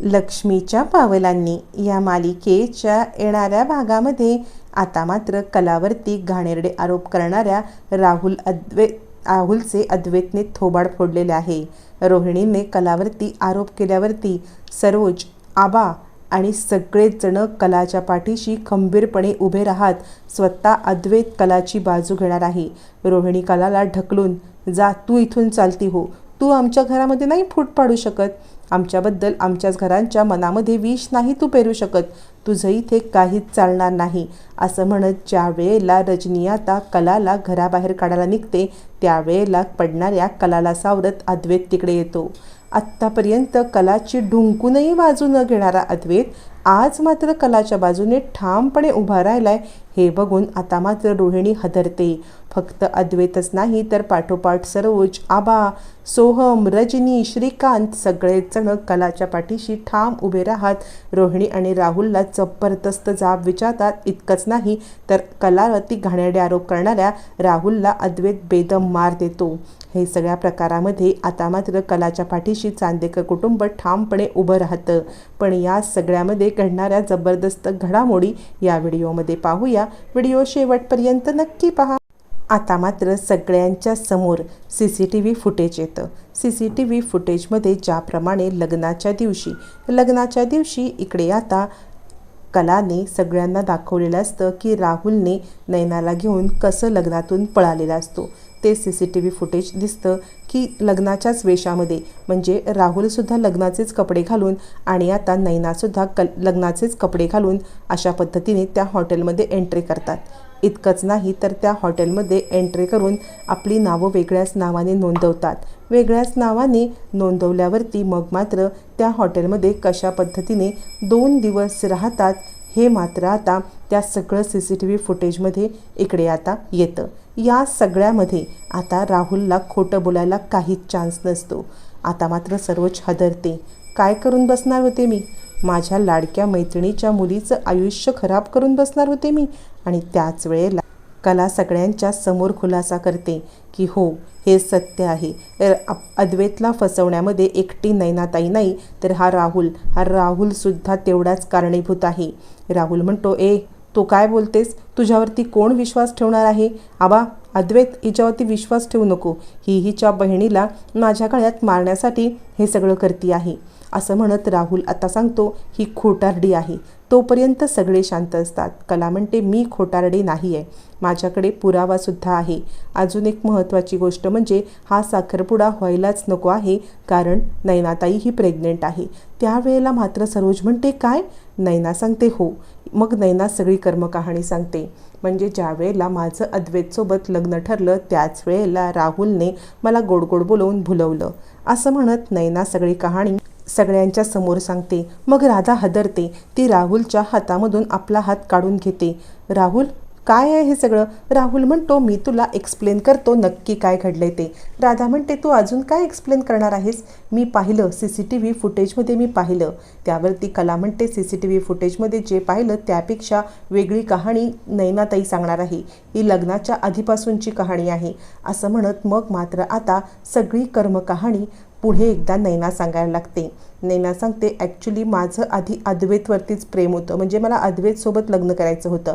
लक्ष्मीच्या पावलांनी या मालिकेच्या येणाऱ्या भागामध्ये आता मात्र कलावरती घाणेरडे आरोप करणाऱ्या राहुल अद्वे राहुलचे अद्वैतने थोबाड फोडलेले आहे. रोहिणीने कलावरती आरोप केल्यावरती सरोज आबा आणि सगळेच जण कलाच्या पाठीशी खंबीरपणे उभे राहत स्वतः अद्वैत कलाची बाजू घेणार आहे. रोहिणी कलाला ढकलून जा तू इथून चालती हो. तू आमच्या घरामध्ये नाही फूट पाडू शकत. आमच्याबद्दल आमच्याच घरांच्या मनामध्ये विष नाही तू पेरू शकत. तुझं इथे काहीच चालणार नाही. असं म्हणत ज्या वेळेला रजनी आता कलाला घराबाहेर काढायला निघते त्यावेळेला पडणाऱ्या कलाला सावरत अद्वैत तिकडे येतो. आत्तापर्यंत कलाची ढुंकूनही बाजू न घेणारा अद्वैत आज मात्र कलाच्या बाजूने ठामपणे उभा राहिलाय. हे बघून आता मात्र रोहिणी हदरते. फक्त अद्वैतच नाही तर पाठोपाठ सरोज आबा सोहम रजनी श्रीकांत सगळेजण कलाच्या पाठीशी ठाम उभे राहत रोहिणी आणि राहुलला जबरदस्त जाब विचारतात इतकंच नाही तर कलावरती घाणेरडे आरोप करणाऱ्या राहुलला अद्वैत बेदम मार देतो. हे सगळ्या प्रकारामध्ये आता मात्र कलाच्या पाठीशी चांदेकर कुटुंब ठामपणे उभं राहतं. पण या सगळ्यामध्ये घडणाऱ्या जबरदस्त घडामोडी या व्हिडिओमध्ये पाहूया. व्हिडिओ शेवटपर्यंत नक्की पहा. आता मात्र सगळ्यांच्या समोर C C T V footage येतं. सी सी टी व्ही फुटेजमध्ये ज्याप्रमाणे लग्नाच्या दिवशी लग्नाच्या दिवशी इकडे आता कलाने सगळ्यांना दाखवलेलं असतं की राहुलने नैनाला घेऊन कसं लग्नातून पळालेला असतो. ते C C T V footage दिसतं की लग्नाच्याच वेशामध्ये. म्हणजे राहुलसुद्धा लग्नाचेच कपडे घालून आणि आता नैनासुद्धा क लग्नाचेच कपडे घालून अशा पद्धतीने त्या हॉटेलमध्ये एंट्री करतात. इतकंच नाही तर त्या हॉटेलमध्ये एंट्री करून आपली नावं वेगळ्याच नावाने नोंदवतात. वेगळ्याच नावाने नोंदवल्यावरती मग मात्र त्या हॉटेलमध्ये कशा पद्धतीने दोन दिवस राहतात हे मात्र आता त्या सगळं सी सी टी व्ही फुटेजमध्ये इकडे आता येतं. या सगळ्यामध्ये आता राहुलला खोटं बोलायला काहीच चान्स नसतो. आता मात्र सर्वच हदरते. काय करून बसणार होते मी? माझ्या लाडक्या मैत्रिणीच्या मुलीचं आयुष्य खराब करून बसणार होते मी? आणि त्याच वेळेला कला सगळ्यांच्या समोर खुलासा करते की हो हे सत्य आहे. अद्वैतला फसवण्यामध्ये एकटी नैनाताई नाही तर हा राहुल हा राहुलसुद्धा तेवढाच कारणीभूत आहे. राहुल म्हणतो ए तू काय बोलतेस? तुझ्यावरती कोण विश्वास ठेवणार आहे? आबा अद्वैत हिच्यावरती विश्वास ठेवू नको. ही हिच्या बहिणीला माझ्या गळ्यात मारण्यासाठी हे सगळं करती आहे. असं म्हणत राहुल आता सांगतो ही खोटारडी आहे. तोपर्यंत सगळे शांत असतात. कला म्हणते मी खोटारडी नाही आहे माझ्याकडे पुरावासुद्धा आहे. अजून एक महत्त्वाची गोष्ट म्हणजे हा साखरपुडा व्हायलाच नको आहे. कारण नैनाताई ही प्रेग्नेंट आहे. त्यावेळेला मात्र सरोज म्हणते काय? नैना सांगते हो. मग नैना सगळी कर्मकहाणी सांगते. म्हणजे ज्या वेळेला माझं अद्वैतसोबत लग्न ठरलं त्याच वेळेला राहुलने मला गोड गोड बोलवून भुलवलं. असं म्हणत नैना सगळी कहाणी सगळ्यांच्या समोर सांगते. मग राधा हदरते. ती राहुलच्या हातामधून आपला हात काढून घेते. राहुल काय आहे हे सगळं? राहुल म्हणतो मी तुला एक्सप्लेन करतो नक्की काय घडलंय ते. राधा म्हणते तू अजून काय एक्सप्लेन करणार आहेस? मी पाहिलं सी सी टी व्ही फुटेजमध्ये मी पाहिलं. त्यावरती कला म्हणते सी सी टी व्ही फुटेजमध्ये जे पाहिलं त्यापेक्षा वेगळी कहाणी नैनाताई सांगणार आहे. ही लग्नाच्या आधीपासूनची कहाणी आहे. असं म्हणत मग मात्र आता सगळी कर्मकहाणी पुढे एकदा नैना सांगायला लागते. नैना सांगते ॲक्च्युली माझं आधी अद्वैतवरतीच प्रेम होतं. म्हणजे मला अद्वैतसोबत लग्न करायचं होतं.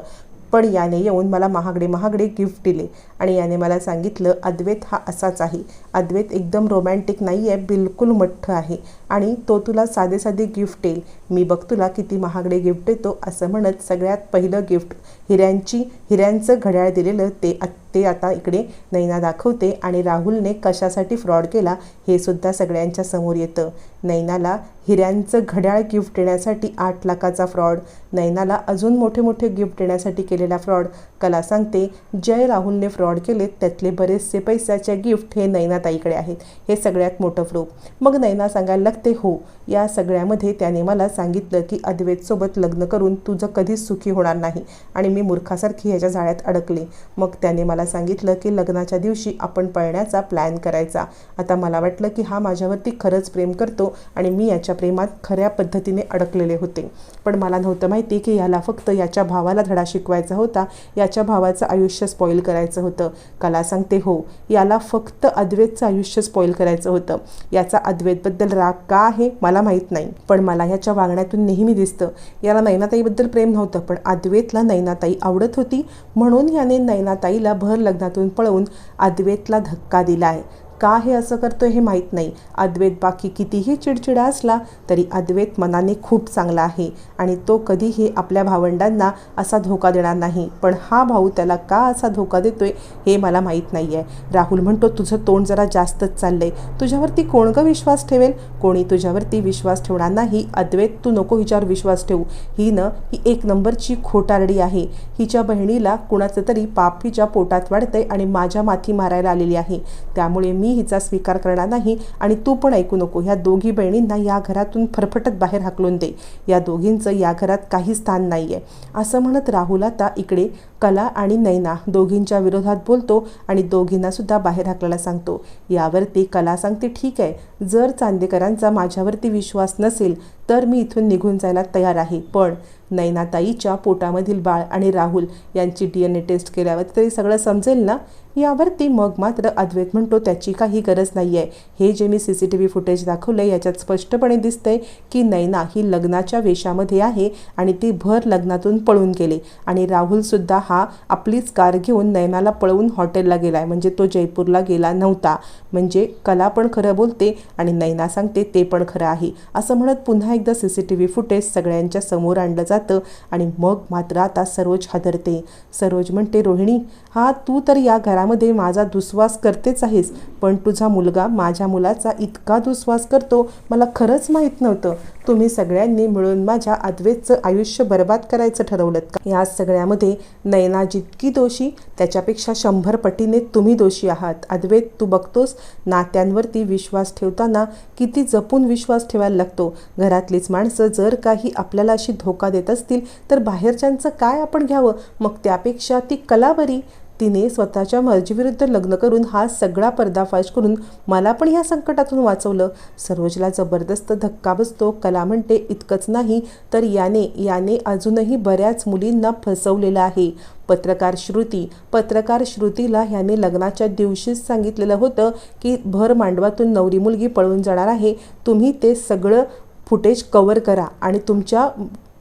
पण याने येऊन मला महागडे महागडे गिफ्ट दिले. आणि याने मला सांगितलं अद्वैत हा असाच आहे. अद्वैत एकदम रोमॅन्टिक नाही आहे बिलकुल मठ्ठ आहे. आणि तो तुला साधे साधे गिफ्ट देईल. मी बघ तुला किती महागडे गिफ्ट देतो असं म्हणत सगळ्यात पहिलं गिफ्ट हिऱ्यांची हिऱ्यांचं घड्याळ दिलेलं ते ते आता इकडे नैना दाखवते आणि राहुलने कशासाठी फ्रॉड केला हे सुद्धा सगळ्यांच्या समोर येतं. नैनाला हिऱ्यांचं घड्याळ गिफ्ट देण्यासाठी आठ लाखाचा फ्रॉड नैनाला अजून मोठे मोठे गिफ्ट देण्यासाठी केलेला फ्रॉड कला सांगते जय राहुलने फ्रॉड केले त्यातले बरेचसे पैशाचे गिफ्ट हे नैनाताईकडे आहेत. हे सगळ्यात मोठं प्रूफ मग नैना सांगायला लागते हो या सगळ्यामध्ये त्याने मला सांगितलं की अद्वैतसोबत लग्न करून तुझं कधीच सुखी होणार नाही आणि मी मूर्खासारखी ह्याच्या जाळ्यात अडकले. मग त्याने मला सांगितलं की लग्नाच्या दिवशी आपण पळण्याचा प्लॅन करायचा. आता मला वाटलं की हा माझ्यावरती खरंच प्रेम करतो आणि मी याच्या प्रेमात खऱ्या पद्धतीने अडकलेले होते. पण मला नव्हतं माहिती की याला फक्त याच्या भावाला धडा शिकवायचा होता. याच्या भावाचं आयुष्य स्पॉईल करायचं होतं. कला सांगते हो याला फक्त अद्वैतचं आयुष्य स्पॉईल करायचं होतं. याचा अद्वैतबद्दल राग का आहे मला माहीत नाही. पण मला ह्याच्या वागण्यातून नेहमी दिसतं. याला नैनाताईबद्दल प्रेम नव्हतं पण अद्वैतला नैनाताई आवडत होती. म्हणून याने नैनाताईला भर लग्नातून पळवून अद्वैतला धक्का दिला आहे का हे असं करतो हे माहीत नाही. अद्वैत बाकी कितीही चिडचिडा असला तरी अद्वैत मनाने खूप चांगला आहे आणि तो कधीही आपल्या भावंडांना असा धोका देणार नाही. पण हा भाऊ त्याला का असा धोका देतोय हे मला माहीत नाही आहे राहुल म्हणतो तुझं तोंड जरा जास्तच चाललंय. तुझ्यावरती कोण ग विश्वास ठेवेल? कोणी तुझ्यावरती विश्वास ठेवणार नाही. अद्वैत तू नको हिच्यावर विश्वास ठेवू. ही न ही एक नंबरची खोटारडी आहे. हिच्या बहिणीला कुणाचं तरी पाप हिच्या पोटात वाढतंय आणि माझ्या माथी मारायला आलेली आहे. त्यामुळे मी हिचा स्वीकार करणार नाही आणि तू पण ऐकू नको. ह्या दोघी बहिणींना या घरातून फरफटत बाहेर हाकलून दे. या दोघींचं या घरात काही स्थान नाही आहे असं म्हणत राहुल आता इकडे कला आणि नैना दोघींच्या विरोधात बोलतो आणि दोघींना सुद्धा बाहेर हाकलायला सांगतो. यावरती कला सांगते ठीक आहे जर चांदेकरांचा माझ्यावरती विश्वास नसेल तर मी इथून निघून जायला तयार आहे. पण नैनाताईच्या पोटामधील बाळ आणि राहुल यांची डी एन ए टेस्ट केल्यावर तरी सगळं समजेल ना? यावरती मग मात्र अद्वैत म्हणतो त्याची काही गरज नाही आहे हे जे मी C C T V footage दाखवलं आहे याच्यात स्पष्टपणे दिसतंय की नैना ही लग्नाच्या वेशामध्ये आहे आणि ती भर लग्नातून पळून गेले आणि राहुलसुद्धा हा हा आपलीच कार घेऊन नैनाला पळवून हॉटेलला गेला आहे म्हणजे तो जयपूरला गेला नव्हता. म्हणजे कला पण खरं बोलते आणि नैना सांगते ते पण खरं आहे. असं म्हणत पुन्हा एकदा C C T V footage सगळ्यांच्या समोर आणलं जातं आणि मग मात्र आता सरोज हादरते. सरोज म्हणते रोहिणी हा तू तर या घरामध्ये माझा दुस्वास करतेच आहेस पण तुझा मुलगा माझ्या मुलाचा इतका दुस्वास करतो मला खरंच माहीत नव्हतं. तुम्ही सगळ्यांनी मिळून माझ्या अद्वेतचं आयुष्य बरबाद करायचं ठरवलं का? या सगळ्यामध्ये नयना जितकी दोषी त्याच्यापेक्षा शंभर पटीने तुम्ही दोषी आहात. अद्वैत तू बघतोस नात्यांवरती विश्वास ठेवताना किती जपून विश्वास ठेवायला लागतो. घरातलीच माणसं जर काही आपल्याला अशी धोका देत असतील तर बाहेरच्यांचं काय आपण घ्यावं? मग त्यापेक्षा ती कला बरी तिने स्वतःच्या मर्जीविरुद्ध लग्न करून हा सगळा पर्दाफाश करून मला पण ह्या संकटातून वाचवलं. सरोजला जबरदस्त धक्का बसतो. कला म्हणते इतकंच नाही तर याने याने अजूनही बऱ्याच मुलींना फसवलेलं आहे. पत्रकार श्रुती पत्रकार श्रुतीला ह्याने लग्नाच्या दिवशीच सांगितलेलं होतं की भर मांडवातून नवरी मुलगी पळून जाणार आहे. तुम्ही ते सगळं फुटेज कवर करा आणि तुमच्या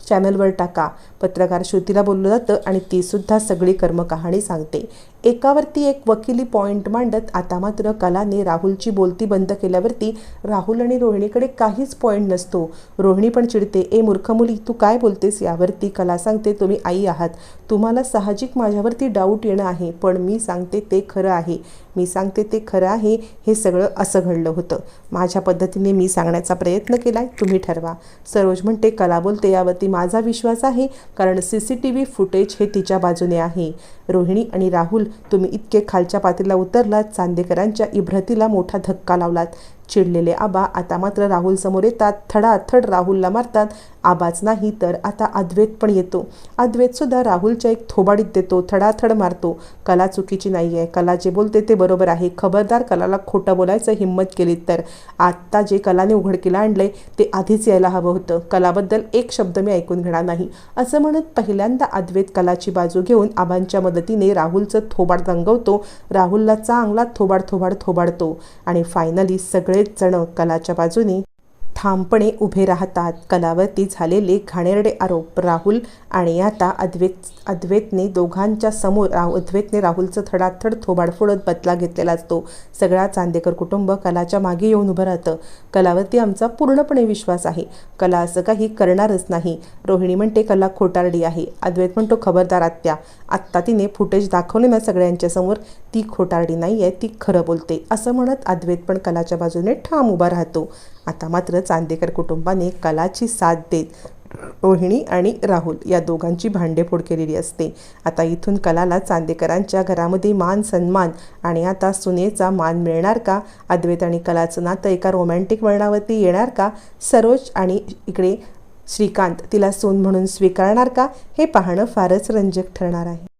चॅनलवर टाका. पत्रकार श्रुतीला बोललं जातं आणि तीसुद्धा सगळी कर्मकहाणी सांगते. एकावरती एक वकिली पॉईंट मांडत आता मात्र कलाने राहुलची बोलती बंद केल्यावरती राहुल आणि रोहिणीकडे काहीच पॉईंट नसतो. रोहिणी पण चिडते ए मूर्ख मुली तू काय बोलतेस? यावरती कला सांगते तुम्ही आई आहात. तुम्हाला साहजिक माझ्यावरती डाऊट येणं आहे पण मी सांगते ते खरं आहे. मी सांगते ते खरं आहे हे सगळं असं घडलं होतं. माझ्या पद्धतीने मी सांगण्याचा प्रयत्न केला तुम्ही ठरवा. सरोज म्हणते कला बोलते यावरती माझा विश्वास आहे कारण C C T V footage हे तिच्या बाजूने आहे. रोहिणी आणि राहुल तुम्ही इतके खालच्या पातळीला उतरलात चांदेकरांच्या इब्रतीला मोठा धक्का लावलात. चिडलेले आबा आता मात्र राहुल समोर येतात. थडाथड राहुलला मारतात. आबाच नाही तर आता अद्वैत पण येतो. अद्वैतसुद्धा राहुलच्या एक थोबाडीत देतो. थडाथड मारतो. कला चुकीची नाही आहे कला जे बोलते ते बरोबर आहे. खबरदार कलाला खोटं बोलायचं हिंमत केली तर. आत्ता जे कलाने उघडकीला आणलंय ते आधीच यायला हवं होतं. कलाबद्दल एक शब्द मी ऐकून घेणार नाही. असं म्हणत पहिल्यांदा अद्वैत कलाची बाजू घेऊन आबांच्या मदतीने राहुलचं थोबाड रंगवतो. राहुलला चांगला थोबाड थोबाड थोबाडतो. आणि फायनली सगळे सगळेच जण कलाच्या बाजूनी ठामपणे उभे राहतात. कलावरती झालेले घाणेरडे आरोप राहुल आणि आता अद्वैत अद्वैतने दोघांच्या समोर राहु अद्वैतने राहुलचं थडाथड थोबाडफोडत बदला घेतलेला असतो. सगळा चांदेकर कुटुंब कलाच्या मागे येऊन उभं राहतं. कलावरती आमचा पूर्णपणे विश्वास आहे. कला असं काही करणारच नाही. रोहिणी म्हणते कला खोटारडी आहे. अद्वैत म्हणतो खबरदार आत्या. आत्ता तिने फुटेज दाखवले ना सगळ्यांच्या समोर ती खोटारडी नाही आहे ती खरं बोलते. असं म्हणत अद्वैत पण कलाच्या बाजूने ठाम उभा राहतो. आता मात्र चांदेकर कुटुंबाने कलाची साथ देत रोहिणी आणि राहुल या दोघांची भांडेफोड केलेली असते. आता इथून कलाला चांदेकरांच्या घरामध्ये मान सन्मान आणि आता सुनेचा मान मिळणार का? अद्वैत आणि कलाचं नातं एका रोमॅन्टिक वळणावरती येणार का? सरोज आणि इकडे श्रीकांत तिला सून म्हणून स्वीकारणार का? हे पाहणं फारच रंजक ठरणार आहे.